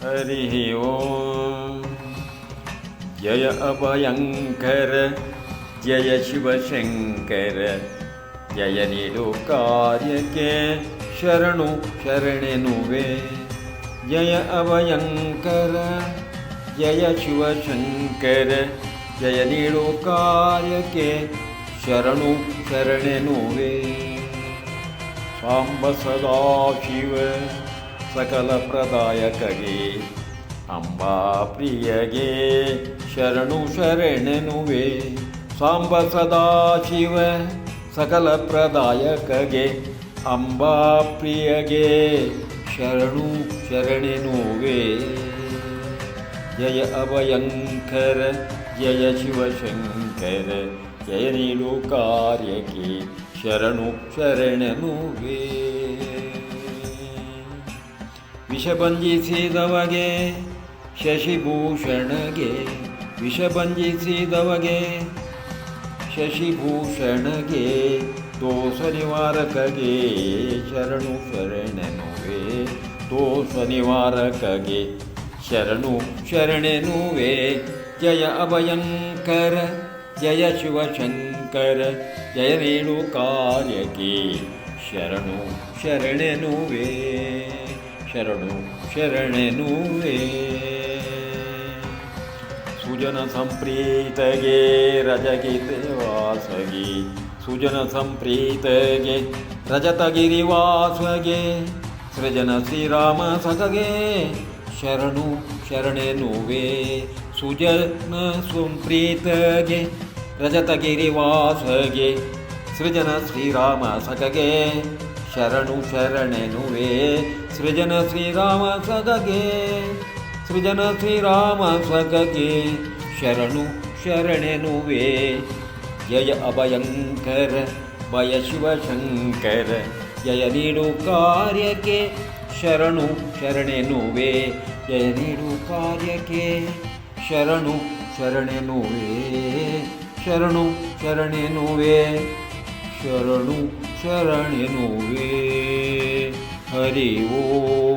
हरिः ॐ जय अभयङ्कर जय शिवशङ्कर जय नीलो शरणु शरणेनुवे। जय अभयङ्कर जय शिवशङ्कर जय नीलो शरणु शरणेनुवे। साम्ब सदाशिव ಸಕಲ ಪ್ರದಾಯಕಗೆ, ಅಂಬಾ ಪ್ರಿಯಗೆ, ಶರಣು ಶರಣೆನುವೆ, ಸಾಂಬ ಸದಾ ಶಿವ, ಸಕಲ ಪ್ರದಾಯಕಗೆ, ಅಂಬಾ ಪ್ರಿಯಗೆ, ಶರಣು ಶರಣೆನುವೆ. ಜಯ ಅಭಯಂಕರ, ಜಯ ಶಿವಶಂಕರ, ಜಯ ನೀಡು ಕಾರ್ಯಕ್ಕೆ, ಶರಣು ಶರಣನುವೆ. ವಿಷಭಂಜಿಸಿದವಗೆ ಶಶಿಭೂಷಣಗೆ ವಿಷಭಂಜಿಸಿದವಗೆ ಶಶಿಭೂಷಣಗೆ ದೋಷ ನಿವಾರಕಗೆ ಶರಣು ಶರಣನುವೆ ದೋಷ ನಿವಾರಕಗೆ ಶರಣು ಶರಣೆನುವೆ. ಜಯ ಅಭಯಂಕರ, ಜಯ ಶಿವಶಂಕರ, ಜಯ ನೀಡು ಕಾರ್ಯಕ್ಕೆ ಶರಣು ಶರಣೆನುವೆ. ಶರಣು ಶರಣೆನುವೆ ಸುಜನ ಸಂಪ್ರೀತಗೆ ರಜಗಿರಿ ವಾಸಗೆ. ಸುಜನ ಸಂಪ್ರೀತಗೆ ರಜತಗಿರಿ ವಾಸಗೆ. ಸೃಜನ ಶ್ರೀರಾಮ ಸಖಗೆ. ಶರಣು ಶರಣೆನುವೆ ಸುಜನ ಸಂಪ್ರೀತಗೆ ರಜತಗಿರಿ ವಾಸಗೆ. ಸೃಜನ ಶ್ರೀರಾಮ ಸಖಗೆ. ಶರಣು ಶರಣೆನುವೇ. ಸೃಜನ ಶ್ರೀರಾಮ ಸಗಗೆ ಸೃಜನ ಶ್ರೀರಾಮ ಸಗಗೆ ಶರಣು ಶರಣೆನುವೇ. ಜಯ ಅಭಯಂಕರ, ಭಯ ಶಿವಶಂಕರ ಜಯ ನೀಡು ಕಾರ್ಯಕ್ಕೆ ಶರಣು ಶರಣೆನುವೆ. ಜಯ ನೀಡು ಕಾರ್ಯಕ್ಕೆ ಶರಣು ಶರಣೆನುವೆ. ಶರಣು ಶರಣೆನುವೆ. ಶರಣು ಶರಣೆನುವೆ. ಹರಿ ಓಂ.